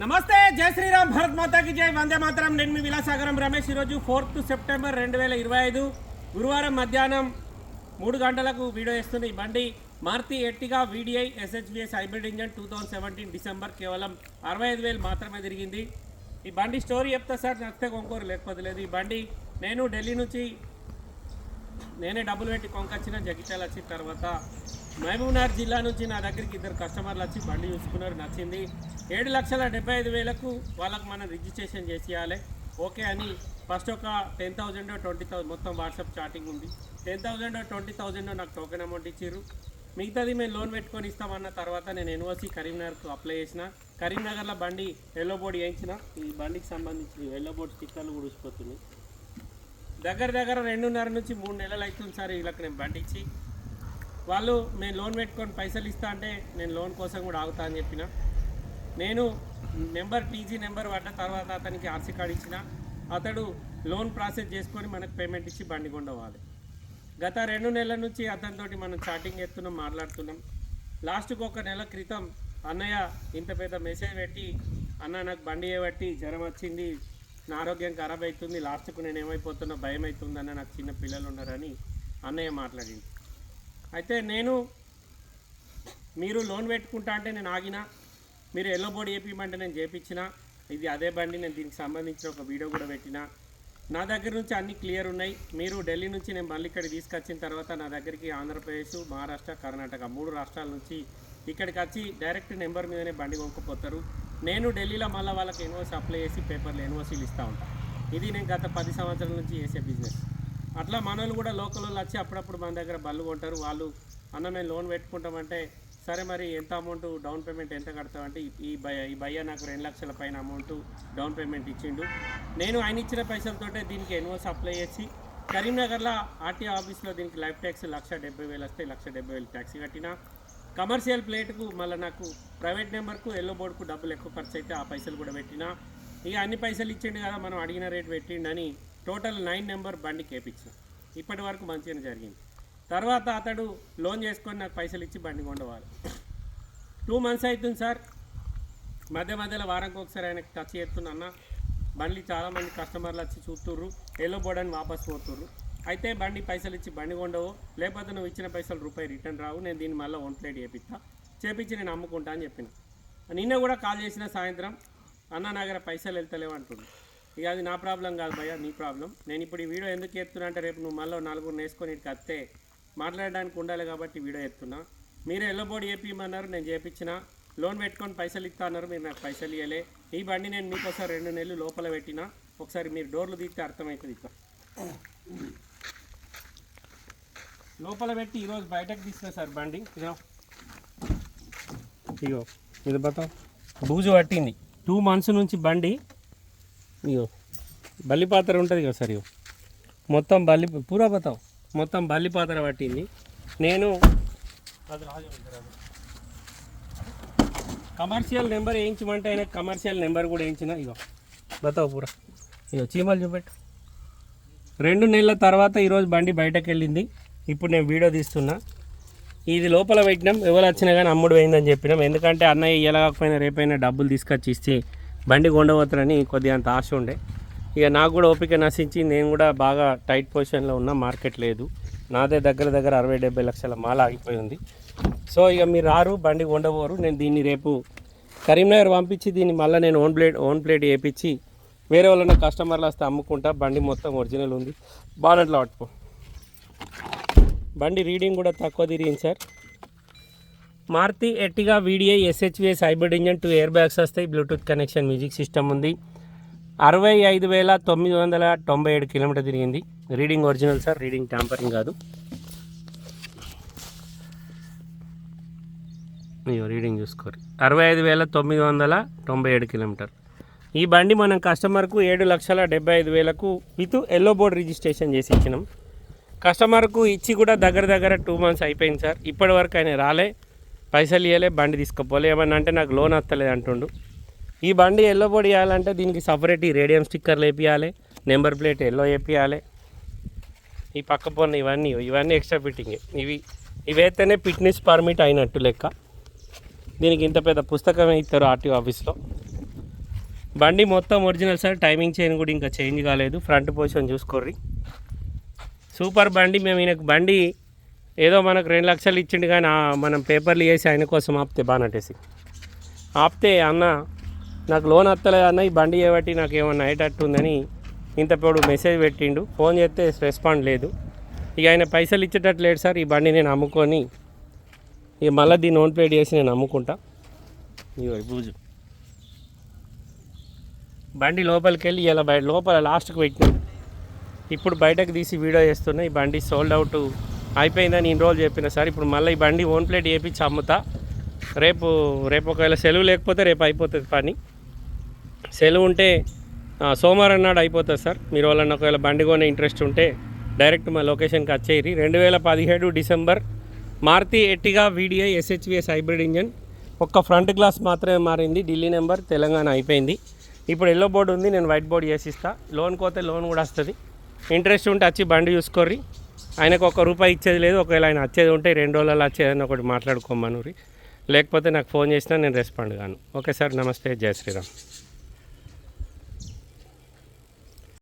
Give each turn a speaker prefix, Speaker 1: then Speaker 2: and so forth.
Speaker 1: నమస్తే జై శ్రీరామ్ భరత్ మాతాకి జై. వందే మాతరం. నేను మీ విలాసాగరం రమేష్. ఈరోజు ఫోర్త్ సెప్టెంబర్ రెండు వేల ఇరవై ఐదు గురువారం మధ్యాహ్నం మూడు గంటలకు వీడియో వేస్తుంది ఈ బండి. Maruti Ertiga VDI ఎస్హెచ్బిఎస్ hybrid engine two thousand seventeen December కేవలం అరవై ఐదు వేలు మాత్రమే తిరిగింది. ఈ బండి స్టోరీ చెప్తా సార్ నచ్చితే కొనుక్కోరు లేకపోతే లేదు. ఈ బండి నేను ఢిల్లీ నుంచి నేనే డబ్బులు పెట్టి కొంకొచ్చిన జగిత్యాల వచ్చిన తర్వాత మహబూబ్నగర్ జిల్లా నుంచి నా దగ్గరికి ఇద్దరు కస్టమర్లు వచ్చి బండి చూసుకున్నారు నచ్చింది. ఏడు లక్షల డెబ్బై ఐదు వేలకు వాళ్ళకి మనం రిజిస్ట్రేషన్ చేసేయాలి. ఓకే అని ఫస్ట్ ఒక టెన్ థౌజండ్ ట్వంటీ థౌసండ్ మొత్తం వాట్సాప్ చాటింగ్ ఉంది. టెన్ థౌజండ్ ట్వంటీ థౌజండ్ నాకు టోకెన్ అమౌంట్ ఇచ్చారు మిగతాది మేము లోన్ పెట్టుకొని ఇస్తామన్న తర్వాత నేను ఎన్ఓసి కరీంనగర్కు అప్లై చేసిన. కరీంనగర్లో బండి ఎల్లో బోర్డు వేయించిన. ఈ బండికి సంబంధించి ఎల్లో బోర్డు స్టిక్కర్లు కూడా దగ్గర దగ్గర రెండున్నర నుంచి మూడు నెలలు అవుతుంది సార్ వీళ్ళకి నేను బండి ఇచ్చి. వాళ్ళు మేము లోన్ పెట్టుకొని పైసలు ఇస్తా అంటే నేను లోన్ కోసం కూడా ఆగుతా అని చెప్పిన. నేను నెంబర్ టీజీ నెంబర్ పడ్డ తర్వాత అతనికి ఆర్సీ కార్డు ఇచ్చిన. అతడు లోన్ ప్రాసెస్ చేసుకొని మనకు పేమెంట్ ఇచ్చి బండి కొండవాలి. గత రెండు నెలల నుంచి అతనితోటి మనం చాటింగ్ ఎత్తున్నాం మాట్లాడుతున్నాం. లాస్ట్కి ఒక నెల క్రితం అన్నయ్య ఇంత పెద్ద మెసేజ్ పెట్టి అన్న నాకు బండి బట్టి జ్వరం వచ్చింది నా ఆరోగ్యం ఖరాబ్ అవుతుంది లాస్ట్కు నేను ఏమైపోతున్నా భయం అవుతుంది అన్న నాకు చిన్న పిల్లలు ఉన్నారని అన్నయ్య మాట్లాడింది అయితే నేను మీరు లోన్ పెట్టుకుంటా అంటే నేను ఆగిన మీరు ఎల్లో బోర్డు చేపించమంటే నేను చేపించిన ఇది అదే బండి నేను దీనికి సంబంధించిన ఒక వీడియో కూడా పెట్టిన. నా దగ్గర నుంచి అన్ని క్లియర్ ఉన్నాయి. మీరు ఢిల్లీ నుంచి నేను మళ్ళీ ఇక్కడికి తీసుకొచ్చిన తర్వాత నా దగ్గరికి ఆంధ్రప్రదేశ్ మహారాష్ట్ర కర్ణాటక మూడు రాష్ట్రాల నుంచి ఇక్కడికి వచ్చి డైరెక్ట్ నెంబర్ మీదనే బండి కొనుక్కపోతారు. నేను ఢిల్లీలో మళ్ళీ వాళ్ళకి ఎన్ఓసి అప్లై చేసి పేపర్లు ఎన్ఓసీలు ఇస్తూ ఉంటాను ఇది నేను గత పది సంవత్సరాల నుంచి చేసే బిజినెస్ అట్లా మనోళ్ళు కూడా లోకల్ వాళ్ళు వచ్చి అప్పుడప్పుడు మన దగ్గర బళ్ళు కొంటారు. వాళ్ళు అన్న మేము లోన్ పెట్టుకుంటామంటే సరే మరి ఎంత అమౌంట్ డౌన్ పేమెంట్ ఎంత కడతామంటే ఈ- ఈ భయ ఈ భయ్య నాకు రెండు లక్షల పైన అమౌంట్ డౌన్ పేమెంట్ ఇచ్చిండు. నేను ఆయన ఇచ్చిన పైసలతోటే దీనికి ఎన్ఓస్ అప్లై చేసి కరీంనగర్లో ఆర్టీఓ ఆఫీస్లో దీనికి లైఫ్ ట్యాక్స్ లక్ష డెబ్బై వేలు వస్తే లక్ష డెబ్బై వేలు ట్యాక్స్ కట్టిన. కమర్షియల్ ప్లేట్కు మళ్ళీ నాకు ప్రైవేట్ నెంబర్కు ఎల్లో బోర్డుకు డబ్బులు ఎక్కువ ఖర్చు అయితే ఆ పైసలు కూడా పెట్టిన. ఇక అన్ని పైసలు ఇచ్చిండు కదా మనం అడిగిన రేట్ పెట్టిండని టోటల్ నైన్ నెంబర్ బండి కేపించిన. ఇప్పటి వరకు మంచిగానే జరిగింది. తర్వాత అతడు లోన్ చేసుకొని నాకు పైసలు ఇచ్చి బండి కొండవారు టూ మంత్స్ అవుతుంది సార్. మధ్య మధ్యలో వారానికి ఒకసారి ఆయనకి టచ్ చేస్తున్నా అన్న. బండి చాలామంది కస్టమర్లు వచ్చి చూస్తుర్రు. ఎల్లో బోర్డని అని వాపస్ పోతుర్రు. అయితే బండి పైసలు ఇచ్చి బండి కొండవు లేకపోతే నువ్వు ఇచ్చిన పైసలు రూపాయి రిటర్న్ రావు. నేను దీన్ని మళ్ళీ వన్ ప్లేట్ చేపిస్తా. చేపించి నేను అమ్ముకుంటా అని చెప్పిన. నిన్న కూడా కాల్ చేసిన సాయంత్రం అన్న నా పైసలు వెళ్తలేవు అంటుంది ఇక అది నా ప్రాబ్లం కాదు భయ్యా నీ ప్రాబ్లం నేను ఇప్పుడు ఈ వీడియో ఎందుకు చేస్తున్నా అంటే రేపు నువ్వు మళ్ళీ నలుగురు వేసుకొని ఇక్కడికి వస్తే మాట్లాడడానికి ఉండాలి కాబట్టి వీడియో ఎత్తున్నా. మీరు ఎల్లో బోర్డు చేపిమన్నారు నేను చేపించిన. లోన్ పెట్టుకొని పైసలు ఇస్తా అన్నారు మీరు నాకు పైసలు ఇవ్వలే ఈ బండి నేను మీకోసం రెండు నెలలు లోపల పెట్టిన. ఒకసారి మీరు డోర్లు తీస్తే అర్థమవుతుంది ఇట్లా. లోపల పెట్టి ఈరోజు బయటకు తీసిన సార్ బండి. ఇగో ఇది బతా బూజు పట్టింది. టూ మంత్స్ నుంచి బండి. ఇగో బల్లి పాత్ర ఉంటుంది కదా సార్ ఇగో మొత్తం బల్లి పూరా బతావు మొత్తం బల్లి పాత్ర పట్టింది. నేను అది రాజు కమర్షియల్ నెంబర్ వేయించమంటే ఆయన కమర్షియల్ నెంబర్ కూడా వేయించిన. ఇగో బతావు పూరా. ఇగో చీమలు చూపెట్టు. రెండు నెలల తర్వాత ఈరోజు బండి బయటకు వెళ్ళింది ఇప్పుడు నేను వీడియో తీస్తున్నా. ఇది లోపల పెట్టినాం. ఎవరు వచ్చినా కానీ అమ్ముడు పోయిందని చెప్పినాం. ఎందుకంటే అన్నయ్య ఎలా కాకపోయినా రేపైనా డబ్బులు తీసుకొచ్చి ఇస్తే బండి కొండబోతారని కొద్దిగా అంత ఆశ ఉండే. ఇక నాకు కూడా ఓపిక నశించి నేను కూడా బాగా టైట్ పొజిషన్లో ఉన్న మార్కెట్ లేదు. నాదే దగ్గర దగ్గర అరవై డెబ్బై లక్షల మాల ఆగిపోయి ఉంది. సో ఇక మీరు రారు బండి కొండబోరు నేను దీన్ని రేపు కరీంనగర్ పంపించి దీన్ని మళ్ళీ నేను ఓన్ ప్లేట్ ఓన్ ప్లేట్ వేయించి వేరే వాళ్ళ కస్టమర్లు వస్తే అమ్ముకుంటా. బండి మొత్తం ఒరిజినల్ ఉంది. బానట్లో పట్టుకో. బండి రీడింగ్ కూడా తక్కువ తిరిగింది sir. Maruti Ertiga VDI SHVS hybrid engine two airbags వస్తాయి. బ్లూటూత్ కనెక్షన్ మ్యూజిక్ సిస్టమ్ ఉంది. అరవై ఐదు వేల తొమ్మిది వందల తొంభై ఏడు కిలోమీటర్ తిరిగింది. Reading original sir reading tampering కాదు. అయ్యో రీడింగ్ చూసుకోరు. అరవై ఐదు వేల తొమ్మిది వందల తొంభై ఏడు కిలోమీటర్. ఈ బండి మనం కస్టమర్కు ఏడు లక్షల డెబ్బై ఐదు వేలకు విత్ ఎల్లో బోర్డ్ రిజిస్ట్రేషన్ చేసి ఇచ్చినాం. కస్టమర్కు ఇచ్చి కూడా దగ్గర దగ్గర టూ మంత్స్ అయిపోయింది సార్ ఇప్పటి వరకు ఆయన రాలే పైసలు ఇవ్వలే బండి తీసుకుపోలే. ఏమన్నా అంటే నాకు లోన్ వస్తలేదు అంటుండు. ఈ బండి ఎల్లో బోర్డు వేయాలంటే దీనికి సపరేట్ ఈ రేడియం స్టిక్కర్లు వేపియాలి నెంబర్ ప్లేట్ ఎల్లో వేపియాలి. ఈ పక్క పొన్న ఇవన్నీ ఇవన్నీ ఎక్స్ట్రా ఫిట్టింగ్ ఇవి ఇవైతేనే ఫిట్నెస్ పర్మిట్ అయినట్టు లెక్క. దీనికి ఇంత పెద్ద పుస్తకం ఇస్తారు ఆర్టీఓ ఆఫీస్లో. బండి మొత్తం ఒరిజినల్ సార్ టైమింగ్ చైన్ కూడా ఇంకా చేంజ్ కాలేదు. Front position చూసుకోర్రి. సూపర్ బండి మేము ఈయనకు బండి ఏదో మనకు రెండు లక్షలు ఇచ్చిండు కానీ మనం పేపర్లు వేసి ఆయన కోసం ఆపితే బానట్టేసి ఆపితే అన్న నాకు లోన్ వస్తలేదు అన్న ఈ బండి చేయబట్టి నాకు ఏమన్నా అయ్యేటట్టు ఉందని ఇంత పొడు మెసేజ్ పెట్టిండు. ఫోన్ చేస్తే రెస్పాండ్ లేదు. ఇక ఆయన పైసలు ఇచ్చేటట్టు లేడు సార్ ఈ బండి నేను అమ్ముకొని ఇక మళ్ళీ దీన్ని ఓన్ పేడ్ చేసి నేను అమ్ముకుంటా. ఇగో బూజు. బండి లోపలికి వెళ్ళి ఇలా బయట లోపల లాస్ట్కి పెట్టినా. ఇప్పుడు బయటకు తీసి వీడియో చేస్తున్నా ఈ బండి సోల్డ్ అవుట్ అయిపోయిందని ఇన్ని రోజులు చెప్పిన సార్. ఇప్పుడు మళ్ళీ ఈ బండి ఓన్ ప్లేట్ చేయించి అమ్ముతా. రేపు రేపు ఒకవేళ సెలవు లేకపోతే రేపు అయిపోతుంది పని. సెలవు ఉంటే సోమవారం నాడు అయిపోతుంది సార్. మీరు వాళ్ళని ఒకవేళ బండి కొనే ఇంట్రెస్ట్ ఉంటే డైరెక్ట్ మా లొకేషన్కి వచ్చేయరి రెండు వేల పదిహేడు December Maruti Ertiga VDI SHVS hybrid engine. ఒక్క ఫ్రంట్ గ్లాస్ మాత్రమే మారింది. ఢిల్లీ నెంబర్ తెలంగాణ అయిపోయింది. ఇప్పుడు ఎల్లో బోర్డు ఉంది నేను వైట్ బోర్డు చేసిస్తా లోన్ కోతే లోన్ కూడా వస్తుంది. ఇంట్రెస్ట్ ఉంటే వచ్చి బండి చూసుకోర్రి. ఆయనకు ఒక రూపాయి ఇచ్చేది లేదు. ఒకవేళ ఆయన వచ్చేది ఉంటే రెండు రోజులలో వచ్చేదని ఒకటి మాట్లాడుకోమనురి లేకపోతే నాకు ఫోన్ చేసినా నేను రెస్పాండ్ గాను ఓకే సార్ నమస్తే. జయ శ్రీరామ్.